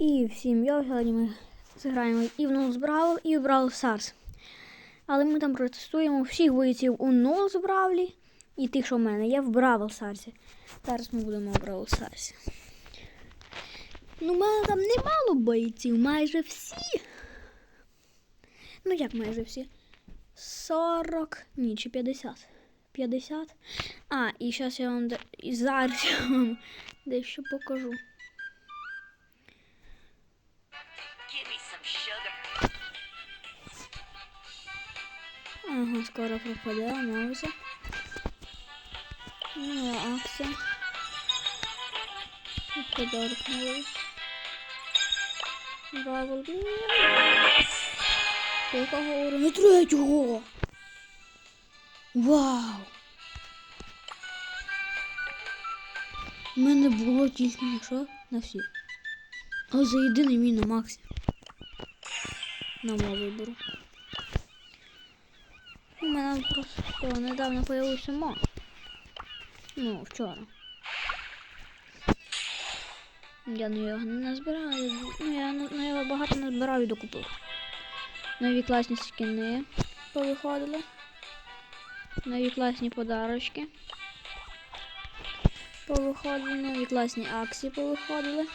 І всім я сьогодні ми зіграємо і в Нулс Бравл, і в Бравл Старс. Але ми там протестуємо всіх бойців у Нулс Бравлі і тих, що в мене є в Бравл Старсі. Зараз ми будемо в Бравл Старсі. Ну, в мене там немало бойців, майже всі. Ну, як майже всі? 40, ні, чи 50. 50. А, і зараз я вам і зараз я вам дещо покажу. Скоро пропаде, аналізи. Ну, акція. І Подарок новий. Бравл. Якого уровня? Третього! Вау! У мене було тільки на що? На всі. Але за єдиний мій на Максі. На мого вибору. У мене просто недавно появився мод. Ну, вчора. Я на його не збираю. Ну, я на, на його багато не збирав і докупив. Нові класні скини повиходили. Нові класні подарочки. Повиходили, нові класні акції повиходили.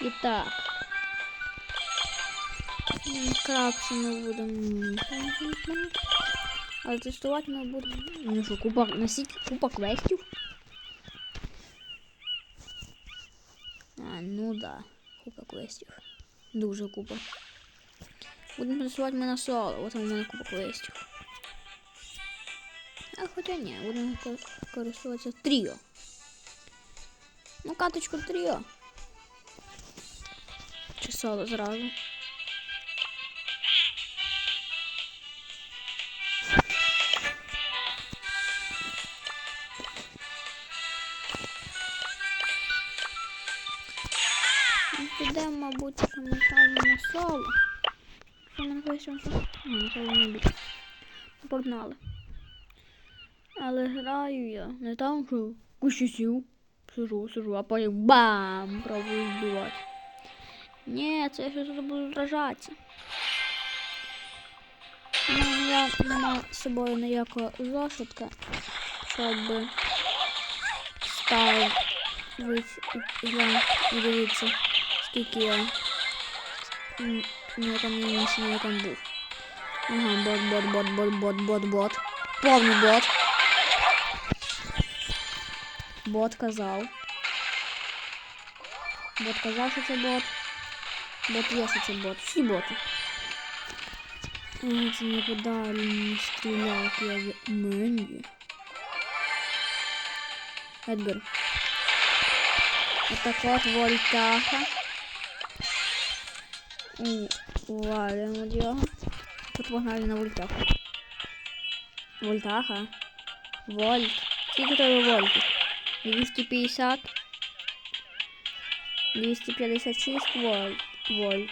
І так. Крапси ми будемо. Але тестувати ми будемо. Ну що, купа носить купа квестів. А, ну да, купа квестів. Дуже купа. Будемо тестувати ми на соло, от у мене купа квестів. А хоча ні, будемо ко- користуватися тріо. Ну, каточку тріо. Чи соло зразу. Що що? А, не. Ну, Погнали. Але граю я не там, що кущі сів, сижу, сижу, а потім бам! Пробую вбивати. Ні, це я щось буду зражатися. Ну, я не маю з собою ніякого зошитка, щоб ставити і дивитися, скільки я м, на якому місці, на якому був. Ага, бот, бот, бот, бот, бот, бот, бот. Повний бот. Бот казав. Бот казав, що це бот. Бот є, що це бот. Всі боти. Ага, це не подалі не стріляють, я в Менді. Едгар. Отак от вольтаха. У- Валимо від його. Тут погнали на вольтаху. Вольтаха. Вольт. Скільки тебе вольтів? 250. 256 вольт. Вольт.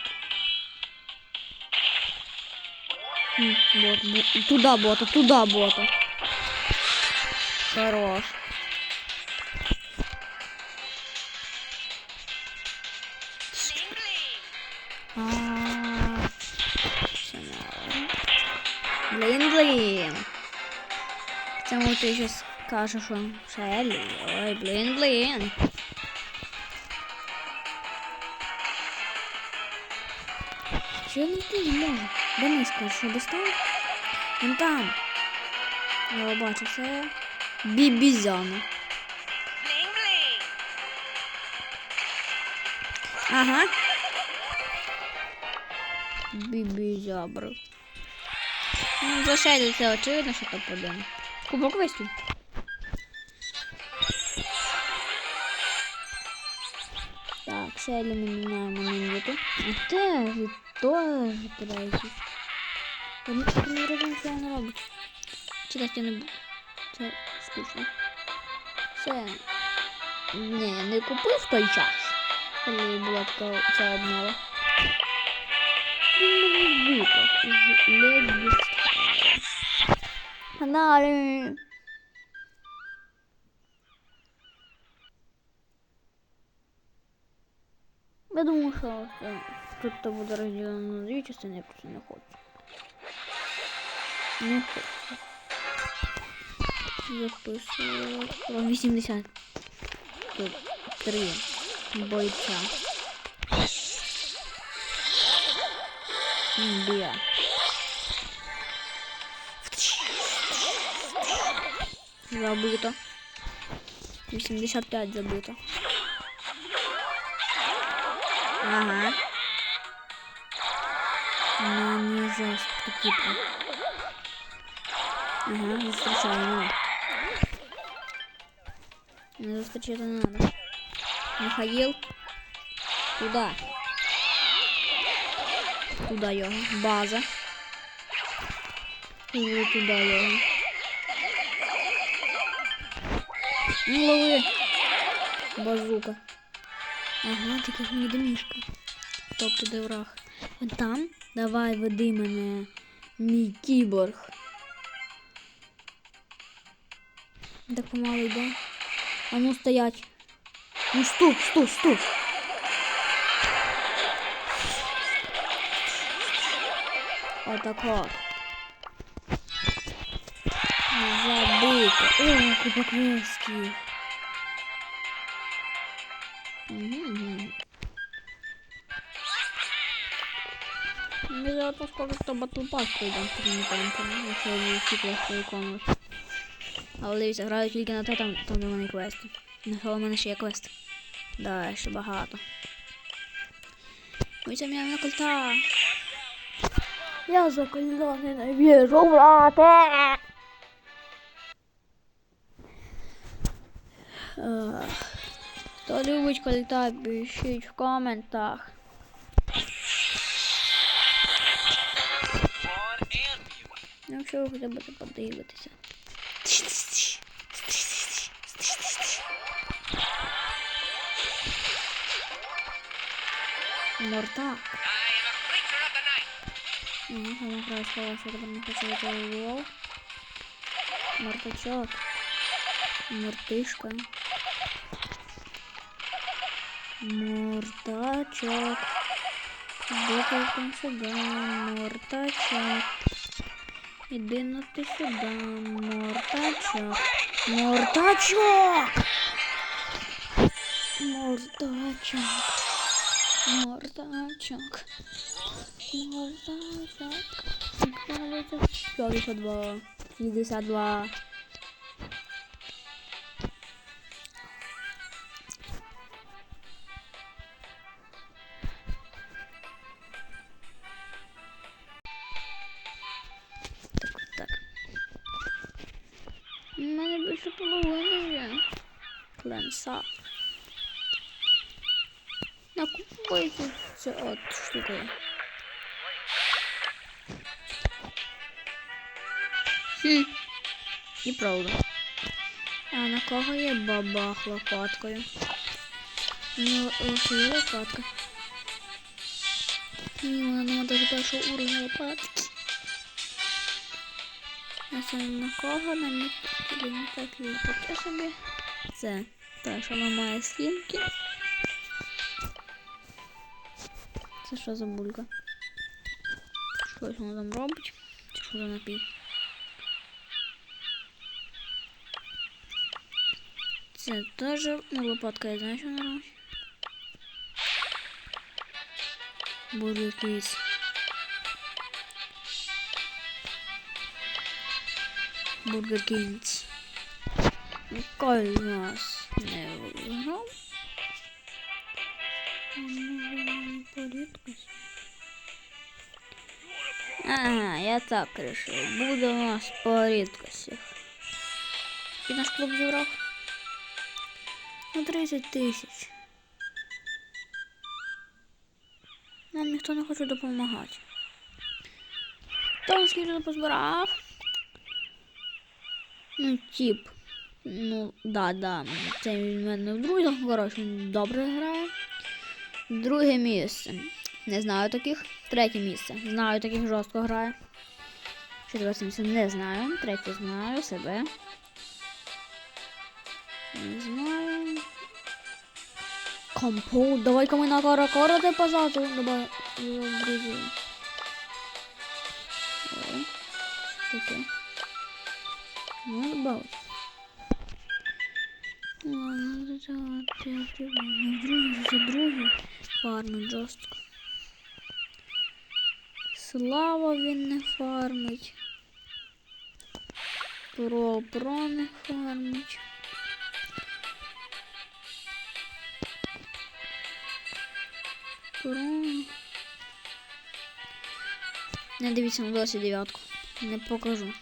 Хм, бот, бот. Туда бота, туда бота. Хорош. Цьому ти щось кажеш, що Шелі. Ой, блін, блін. Що я не можу? Мишка? Що достав? Вон там. Я бачу, це бібізяна. Bling bling. Ага. Бібізябра. Ну, за Шелі це очевидно, що попаде. Кубок виступ. Так, ми міняємо на. А теж, і теж третій. Та не розуміємо, що він робить. Читати я не буду. Це скучно. Це... Не, не купив той час. Коли була така ця обнова. Він мені випав з ледь погнали. Я думаю, що е, скрипта буде розділено на дві частини, я просто не хочу. Не хочу. Записую 83 бойця. Бля. Забито. 85 забито. Ага. На не заступити. Ага, зустрічаємо. Не зустрічати не надо. Михаїл. Туда. Туда його. База. І туди його. Ну. Базука. Ага, як мені домішка. Тобто де враг. От там. Давай веди мене. Мій кіборг. Так помало йде. А ну стоять. Ну ступ, ступ, ступ. Отак от. Забито. О, купа квестів. Мгм. Ми зараз скоро що батл пас пройдемо з такими темпами, якщо я буду всі квести виконувати. Але дивіться, граю тільки на те, там, там де в мене квести. На в мене ще є квест. Да, ще багато. Ой, це мене на. Я за кольта ненавижу, брате. Хто любить кольта, пишіть в коментах. mute. Ну, якщо ви хоча б подивитися. Night. Ага, вона. Мортачок. Викликом сюди, мортачок. Іди на ти сюди, мортачок. Мортачок! Мортачок. Мортачок. Мортачок. 52. 52. Мене більше половини є. Кленса. Накупуйте це от штуки. Хм. І правда. А на кого є бабах лопаткою? Ну, лише лопатка. Ні, вона нема даже першого уровня лопатки. Це на кого на мітаклі поки собі. Це те, що ламає стінки. Це що за булька? Щось вона там робить? Чи що за напій? Це теж ну, лопатка, я знаю, що вона робить. Бургер Кіс. Бургер Кінс. Ніколи нас не виграв. Ага, я так решил. Буде у нас по рідкостях. І наш клуб зібрав? На 30 тисяч. Нам ніхто не хоче допомагати. Хто скільки позбирав? Ну, тип. Ну, да, да. Це в мене в друзях, коротше, добре грає. Друге місце. Не знаю таких. Третє місце. Знаю таких жорстко грає. Четверте місце не знаю. Третє знаю себе. Не знаю. Компот. Давай-ка ми на кора кора де позаду. Давай. друзі. Давай. Таке. Ну, добавить. Ладно, це другий. Фармить жорстко. Слава він не фармить. Про про не фармить. Про. Не дивіться на 29-ку. Не покажу.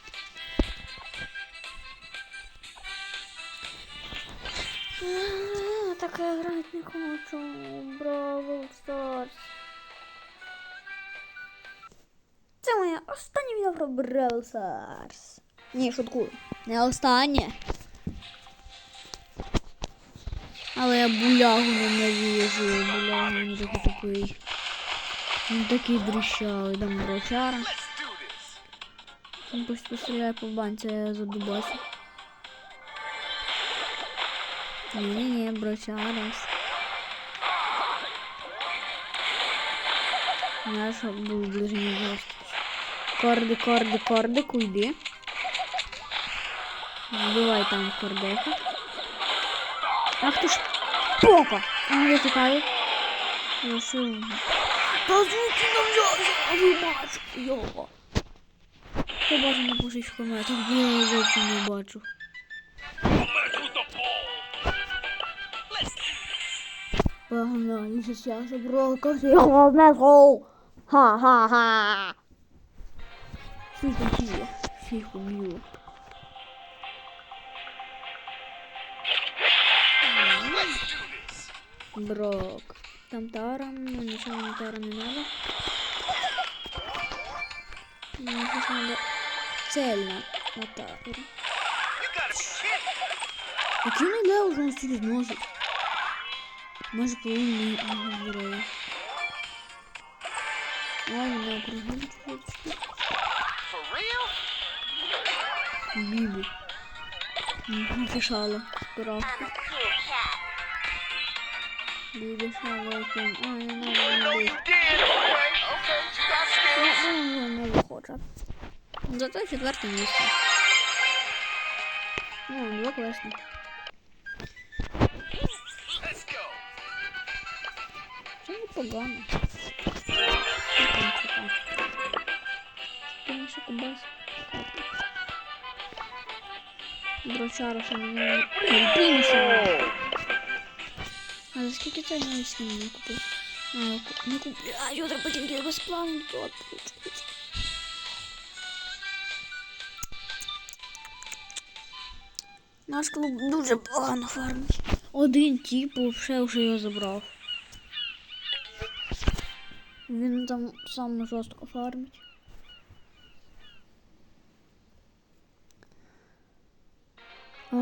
Так я грати не хочу. Браво, Старс. Це моє останнє відео про Бравл Старс. Ні, шуткую. Не останнє. Але я булягу ненавижу. Булягу він такий тупий. Він такий дрищавий, там брачара. Він просто по банці, я задубасю. Ні-ні-ні, брачарас. Знаєш, що був ближній жорсткий. Корди, корди, корди, куди? Вбивай там кордеха. Ах ти ж пока! А ну тікає. Я що? Та звуки нам я бачу його. Мене, тут я зовсім не бачу. Погнали, сейчас брока всего внесу. Ха-ха-ха. Всіх уб'ю, всіх уб'ю. Брок. Там таром, ну ничего на тара не надо. Мне сейчас надо цельно на тару. You gotta be kidding. Який не Може половину мого. Ой, не чуть For? Бібі. Не фішала. Бібі шала яким. Ой, не you не. Ну, виходить. Зато четверте місце. Ну, два класні. Це непогано. Чекай. Там ще кубас. Брочара, що мені примусила. А за скільки це я не купив? Не купив. А, його треба тільки безплатно тут. Наш клуб дуже погано фармить. Один тип вже вже його забрав. Він там сам жорстко фармить. А,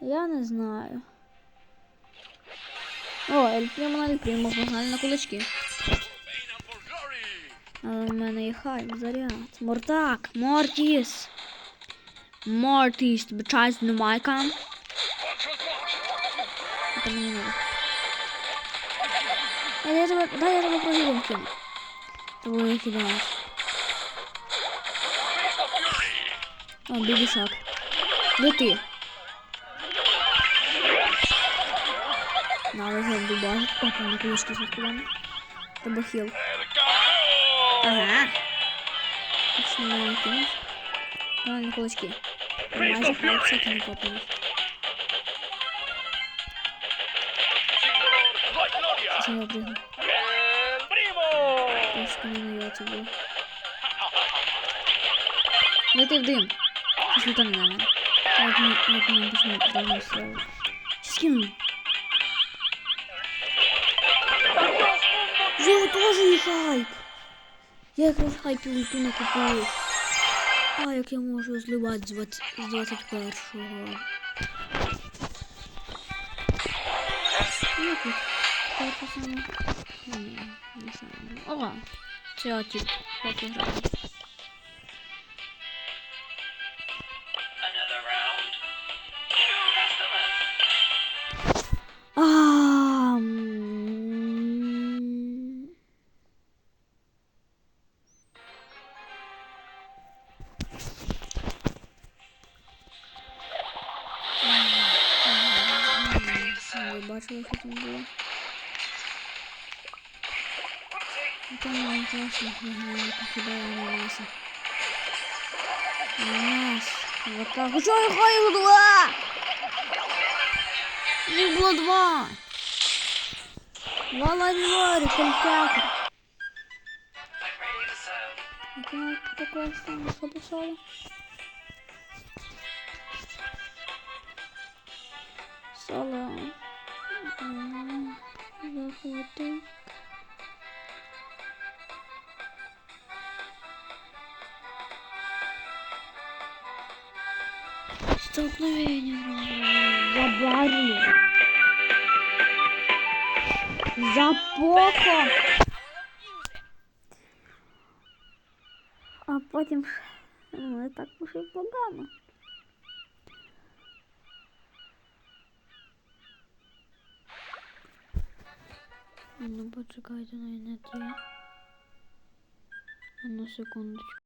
я не знаю. О, Ель Примо на Ель Примо, погнали на кулачки. Але в мене є хайп, заряд. Мортак, Мортіс. Мортіс, бачать на майка. Это мне Дай я тебе, дай я тебе прогибом кину. Того я кидаю. О, бібі шаг. Лети. Надо вже дубазить. Опа, на кулачки закидано. Тебе хіл. Ага. Точно не кинув. Давай на кулачки. Майже всякі не копали. Сейчас я прыгну. Трошки не нається було. Лети в дим. Щось летом на мене. Я не я не почну давно стрелу. Щас кину. В Його теж є хайп. Я якраз хайпі ульту не купив. А, як я можу зливати з 20 з 21-го. Ну, Це саме. Ні, не саме. О, це отік. Поки граю. А, Вот так. Що я хаю два? Їх було два. Два лайнвори, культяка. Яке таке саме записала? Соло. М, Столкновение. За Барли. За Поко. А потім ж, ну, не так уж і погано. Ну, почекайте, на інет є. Одну секундочку.